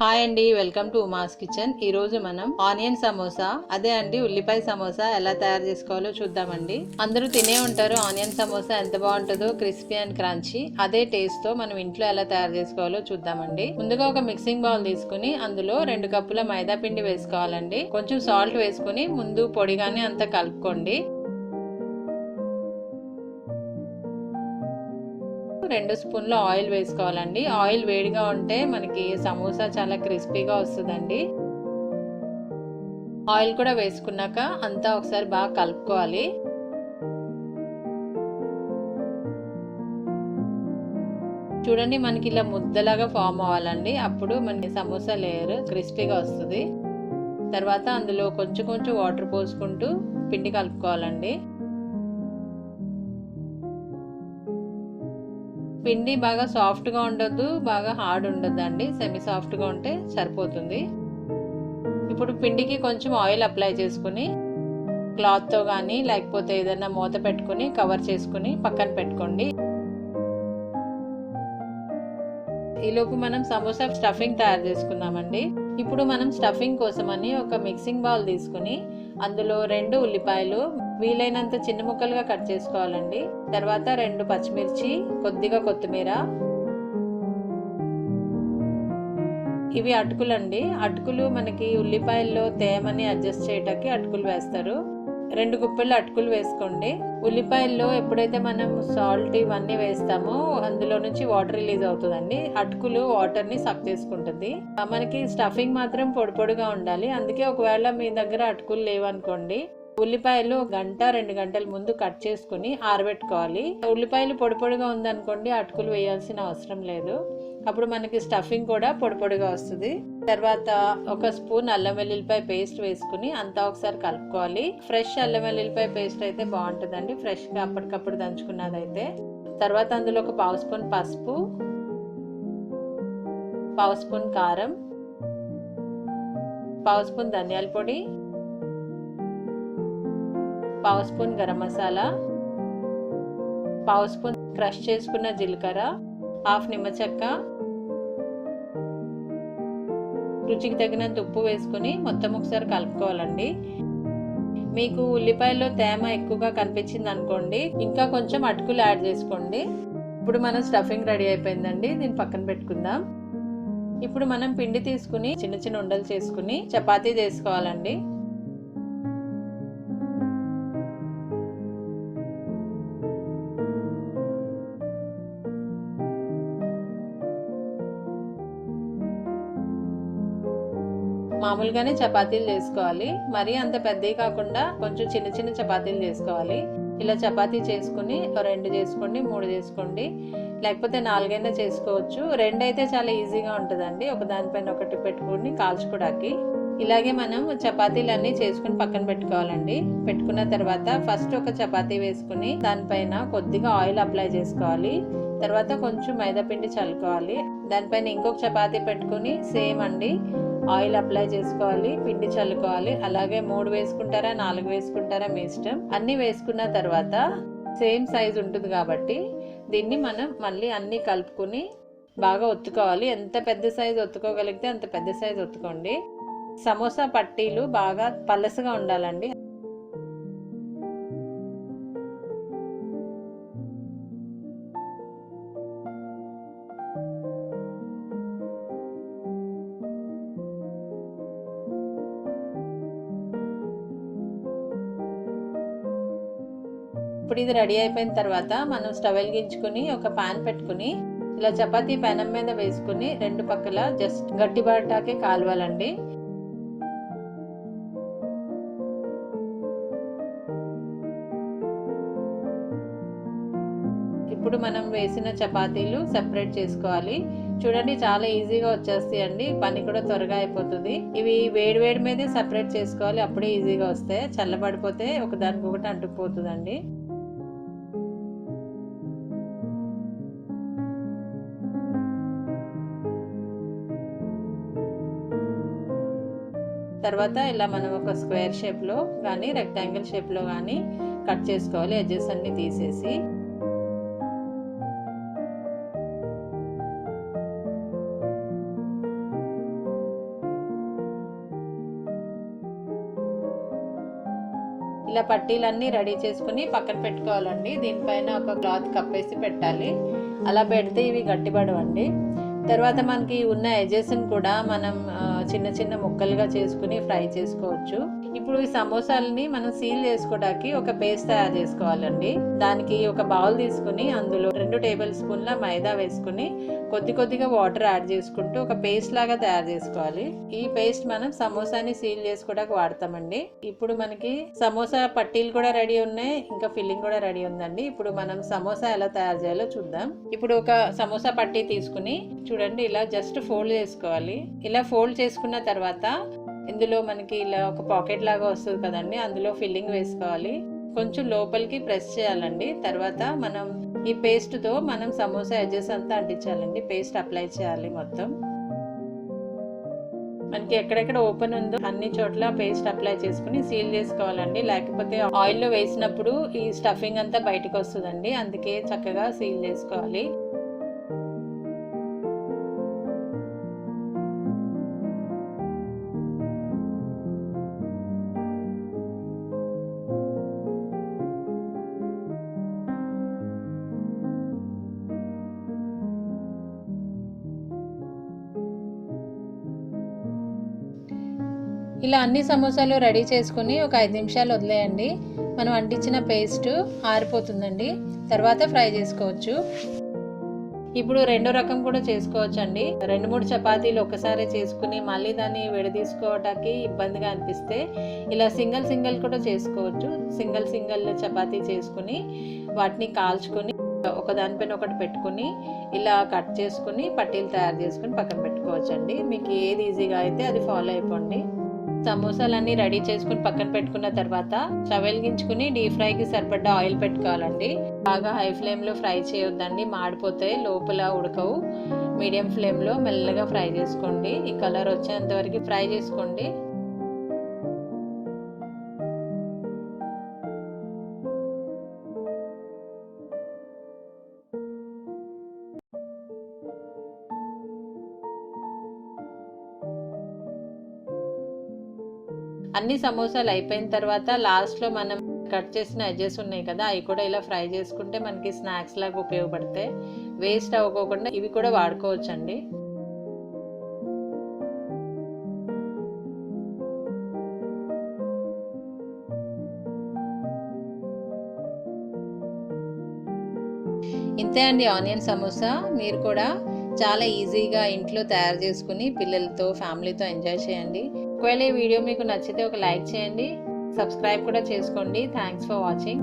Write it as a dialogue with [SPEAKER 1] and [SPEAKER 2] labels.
[SPEAKER 1] Hi అండి welcome to Uma's kitchen. ఈరోజు మనం ఆనియన్ సమోసా అదే అండి ఉల్లిపాయ సమోసా ఎలా తయారు చేసుకోవాలో చూద్దామండి. అందరూ తినే ఉంటారు ఆనియన్ సమోసా ఎంత బాగుంటుందో క్రిస్పీ అండ్ క్రంచీ. అదే టేస్ట్తో మనం ఇంట్లో ఎలా తయారు చేసుకోవాలో చూద్దామండి. ముందుగా ఒక మిక్సింగ్ బౌల్ తీసుకుని అందులో రెండు కప్పుల మైదా పిండి వేసుకోవాలండి. కొంచెం సాల్ట్ వేసుకుని ముందు పొడిగానే అంతా కలుపుకోండి. రెండు స్పూన్లు ఆయిల్ వేసుకోవాలండి. ఆయిల్ వేడిగా ఉంటే మనకి సమోసా చాలా క్రిస్పీగా వస్తుందండి. ఆయిల్ కూడా వేసుకున్నాక అంతా ఒకసారి బాగా కలుపుకోవాలి. చూడండి మనకి ఇలా ముద్దలాగా ఫామ్ అవ్వాలండి. అప్పుడు మనకి సమోసా లేయర్ క్రిస్పీగా వస్తుంది. తర్వాత అందులో కొంచెం కొంచెం వాటర్ పోసుకుంటూ పిండి కలుపుకోవాలండి. పిండి బాగా సాఫ్ట్గా ఉండొద్దు బాగా హార్డ్ ఉండద్దు అండి సెమీ సాఫ్ట్గా ఉంటే సరిపోతుంది. ఇప్పుడు పిండికి కొంచెం ఆయిల్ అప్లై చేసుకుని క్లాత్తో కానీ లేకపోతే ఏదైనా మూత పెట్టుకుని కవర్ చేసుకుని పక్కన పెట్టుకోండి. ఈలోపు మనం సమోసా స్టఫింగ్ తయారు చేసుకుందామండి. ఇప్పుడు మనం స్టఫింగ్ కోసమని ఒక మిక్సింగ్ బౌల్ తీసుకుని అందులో రెండు ఉల్లిపాయలు వీలైనంత చిన్న ముక్కలుగా కట్ చేసుకోవాలండి. తర్వాత రెండు పచ్చిమిర్చి కొద్దిగా కొత్తిమీర. ఇవి అటుకులండి. అటుకులు మనకి ఉల్లిపాయల్లో తేమని అడ్జస్ట్ చేయటానికి అటుకులు వేస్తారు. రెండు గుప్పెళ్ళు అటుకులు వేసుకోండి. ఉల్లిపాయల్లో ఎప్పుడైతే మనం సాల్ట్ ఇవన్నీ వేస్తామో అందులో నుంచి వాటర్ రిలీజ్ అవుతుందండి. అటుకులు వాటర్ని సక్ చేసుకుంటుంది. మనకి స్టఫింగ్ మాత్రం పొడి పొడిగా ఉండాలి. అందుకే ఒకవేళ మీ దగ్గర అటుకులు లేవనుకోండి ఉల్లిపాయలు గంట రెండు గంటల ముందు కట్ చేసుకుని ఆరబెట్టుకోవాలి. ఉల్లిపాయలు పొడి పొడిగా ఉందనుకోండి అటుకులు వేయాల్సిన అవసరం లేదు. అప్పుడు మనకి స్టఫింగ్ కూడా పొడి పొడిగా వస్తుంది. తర్వాత ఒక స్పూన్ అల్లం వెల్లుల్లిపాయ పేస్ట్ వేసుకుని అంతా ఒకసారి కలుపుకోవాలి. ఫ్రెష్ అల్లం వెల్లుల్లిపాయ పేస్ట్ అయితే బాగుంటుందండి ఫ్రెష్గా అప్పటికప్పుడు దంచుకున్నది అయితే తర్వాత అందులో ఒక పావు స్పూన్ పసుపు పావు స్పూన్ కారం పావు స్పూన్ ధనియాల పొడి పావు స్పూన్ గరం మసాలా పావు స్పూన్ క్రష్ చేసుకున్న జీలకర్ర హాఫ్ నిమ్మ చెక్క రుచికి తగినంత ఉప్పు వేసుకుని మొత్తం ఒకసారి కలుపుకోవాలండి. మీకు ఉల్లిపాయలో తేమ ఎక్కువగా కనిపించింది అనుకోండి ఇంకా కొంచెం అటుకులు యాడ్ చేసుకోండి. ఇప్పుడు మనం స్టఫింగ్ రెడీ అయిపోయిందండి దీన్ని పక్కన పెట్టుకుందాం. ఇప్పుడు మనం పిండి తీసుకుని చిన్న చిన్న ఉండలు చేసుకుని చపాతీ చేసుకోవాలండి. మామూలుగానే చపాతీలు చేసుకోవాలి. మరీ అంత పెద్దవి కాకుండా కొంచెం చిన్న చిన్న చపాతీలు చేసుకోవాలి. ఇలా చపాతీ చేసుకుని రెండు చేసుకోండి మూడు చేసుకోండి. లేకపోతే నాలుగైనా చేసుకోవచ్చు. రెండు అయితే చాలా ఈజీగా ఉంటుందండి. ఒక దానిపైన ఒకటి పెట్టుకుని కాల్చుకోవడానికి ఇలాగే మనం చపాతీలన్నీ చేసుకుని పక్కన పెట్టుకోవాలండి. పెట్టుకున్న తర్వాత ఫస్ట్ ఒక చపాతీ వేసుకుని దానిపైన కొద్దిగా ఆయిల్ అప్లై చేసుకోవాలి. తర్వాత కొంచెం మైదాపిండి చల్లుకోవాలి. దానిపైన ఇంకొక చపాతీ పెట్టుకుని సేమ్ అండి. ఆయిల్ అప్లై చేసుకోవాలి పిండి చల్లుకోవాలి. అలాగే మూడు వేసుకుంటారా నాలుగు వేసుకుంటారా మీ ఇష్టం. అన్ని వేసుకున్న తర్వాత సేమ్ సైజ్ ఉంటుంది కాబట్టి దీన్ని మనం మళ్ళీ అన్నీ కలుపుకుని బాగా ఒత్తుకోవాలి. ఎంత పెద్ద సైజు ఒత్తుకోగలిగితే అంత పెద్ద సైజు ఒత్తుకోండి. సమోసా పట్టీలు బాగా పలసగా ఉండాలండి. ఇప్పుడు ఇది రెడీ అయిపోయిన తర్వాత మనం స్టవ్ వెలిగించుకుని ఒక పాన్ పెట్టుకుని ఇలా చపాతీ పెనం మీద వేసుకుని రెండు పక్కల జస్ట్ గట్టిపడటాకే కాలవాలండి. ఇప్పుడు మనం వేసిన చపాతీలు సెపరేట్ చేసుకోవాలి. చూడండి చాలా ఈజీగా వచ్చేస్తాయి అండి పని కూడా త్వరగా అయిపోతుంది. ఇవి వేడి వేడి మీదే సెపరేట్ చేసుకోవాలి. అప్పుడే ఈజీగా వస్తాయి. చల్లబడిపోతే ఒకదానికి ఒకటి అంటుకుపోతుందండి. తర్వాత ఇలా మనం ఒక స్క్వేర్ షేప్లో కానీ రెక్టాంగిల్ షేప్లో కానీ కట్ చేసుకోవాలి. ఎడ్జెస్ అన్ని తీసేసి. ఇలా పట్టీలన్నీ రెడీ చేసుకుని పక్కన పెట్టుకోవాలండి. దీనిపైన ఒక క్లాత్ కప్పేసి పెట్టాలి. అలా పెడితే ఇవి గట్టిపడవండి. తర్వాత మనకి ఉన్న ఎజెస్ని కూడా మనం చిన్న చిన్న ముక్కలుగా చేసుకుని ఫ్రై చేసుకోవచ్చు. ఇప్పుడు ఈ సమోసాలని మనం సీల్ చేసుకోవడానికి ఒక పేస్ట్ తయారు చేసుకోవాలండి. దానికి ఒక బౌల్ తీసుకుని అందులో రెండు టేబుల్ స్పూన్ల మైదా వేసుకుని కొద్ది కొద్దిగా వాటర్ యాడ్ చేసుకుంటూ ఒక పేస్ట్ లాగా తయారు చేసుకోవాలి. ఈ పేస్ట్ మనం సమోసాని సీల్ చేసుకోవడానికి వాడతామండి. ఇప్పుడు మనకి సమోసా పట్టీలు కూడా రెడీ ఉన్నాయి. ఇంకా ఫిల్లింగ్ కూడా రెడీ ఉందండి. ఇప్పుడు మనం సమోసా ఎలా తయారు చేయాలో చూద్దాం. ఇప్పుడు ఒక సమోసా పట్టీ తీసుకుని చూడండి ఇలా జస్ట్ ఫోల్డ్ చేసుకోవాలి. ఇలా ఫోల్డ్ చేసుకున్న తర్వాత ఇందులో మనకి ఇలా ఒక పాకెట్ లాగా వస్తుంది కదండి అందులో ఫిల్లింగ్ వేసుకోవాలి. కొంచెం లోపలికి ప్రెస్ చేయాలండి. తర్వాత మనం ఈ పేస్ట్తో మనం సమోసా ఎడ్జెస్ అంతా అంటించాలండి. పేస్ట్ అప్లై చేయాలి మొత్తం. మనకి ఎక్కడెక్కడ ఓపెన్ ఉందో అన్ని చోట్ల పేస్ట్ అప్లై చేసుకుని సీల్ చేసుకోవాలండి. లేకపోతే ఆయిల్లో వేసినప్పుడు ఈ స్టఫింగ్ అంతా బయటకు వస్తుందండి. అందుకే చక్కగా సీల్ చేసుకోవాలి. ఇలా అన్ని సమోసాలు రెడీ చేసుకుని ఒక ఐదు నిమిషాలు వదిలేయండి. మనం అంటించిన పేస్ట్ ఆరిపోతుందండి. తర్వాత ఫ్రై చేసుకోవచ్చు. ఇప్పుడు రెండో రకం కూడా చేసుకోవచ్చు అండి రెండు మూడు చపాతీలు ఒకసారి చేసుకుని మళ్ళీ దాన్ని విడదీసుకోవటానికి ఇబ్బందిగా అనిపిస్తే ఇలా సింగిల్ సింగిల్ కూడా చేసుకోవచ్చు. సింగిల్ సింగిల్ చపాతీ చేసుకుని వాటిని కాల్చుకొని ఒక దానిపైన ఒకటి పెట్టుకుని ఇలా కట్ చేసుకుని పట్టీలు తయారు చేసుకుని పక్కన పెట్టుకోవచ్చండి. మీకు ఏది ఈజీగా అయితే అది ఫాలో అయిపోండి. సమోసాలన్నీ రెడీ చేసుకుని పక్కన పెట్టుకున్న తర్వాత చవెలిగించుకుని డీప్ ఫ్రైకి సరిపడ్డ ఆయిల్ పెట్టుకోవాలండి. బాగా హై ఫ్లేమ్లో ఫ్రై చేయొద్దండి. మాడిపోతే లోపల ఉడకవు. మీడియం ఫ్లేమ్లో మెల్లగా ఫ్రై చేసుకోండి. ఈ కలర్ వచ్చేంత వరకు ఫ్రై చేసుకోండి. అన్ని సమోసాలు అయిపోయిన తర్వాత లాస్ట్లో మనం కట్ చేసిన ఎడ్జెస్ ఉన్నాయి కదా అవి కూడా ఇలా ఫ్రై చేసుకుంటే మనకి స్నాక్స్ లాగా ఉపయోగపడతాయి. వేస్ట్ అవ్వకోకుండా ఇవి కూడా వాడుకోవచ్చండి. ఇంతే అండి ఆనియన్ సమోసా. మీరు కూడా చాలా ఈజీగా ఇంట్లో తయారు చేసుకుని పిల్లలతో ఫ్యామిలీతో ఎంజాయ్ చేయండి. ఒకవేళ ఈ వీడియో మీకు నచ్చితే ఒక లైక్ చేయండి సబ్స్క్రైబ్ కూడా చేసుకోండి. Thanks for watching